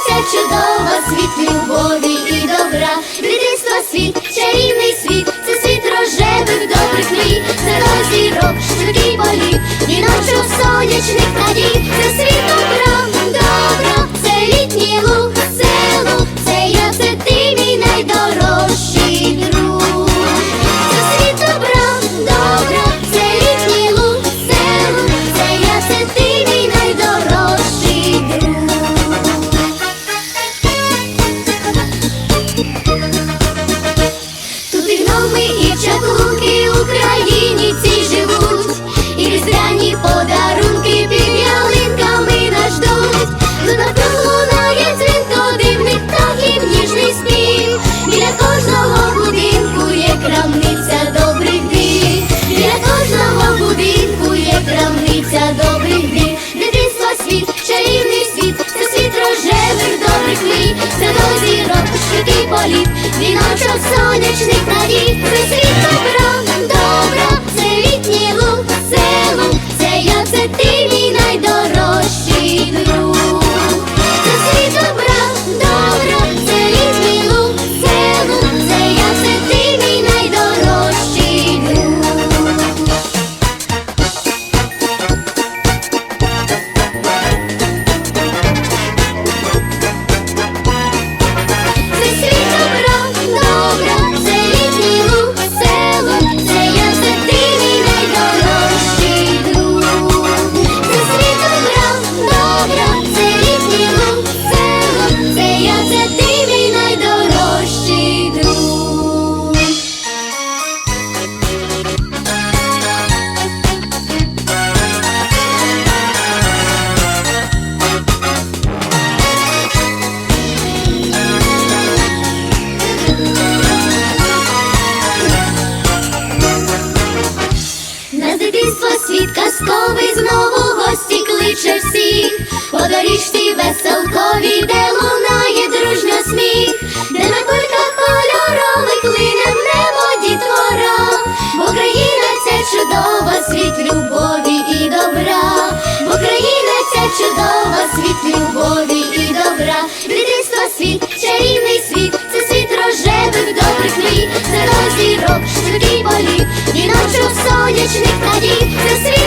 Вулиця чудова, світ любові і добра, дитинство світ, чарівний світ. кличе всіх, по доріжці де лунає дружно сміх, де на кульках кольорових лине в небо дітвора, бо Україна це чудова, світ любові і добра, бо Україна це чудова, світ любові і добра, дитинство світ, чарівний світ, це світ рожевих добрих мрій, це розірок, швидкий політ, і ночу сонячних надій, це світ.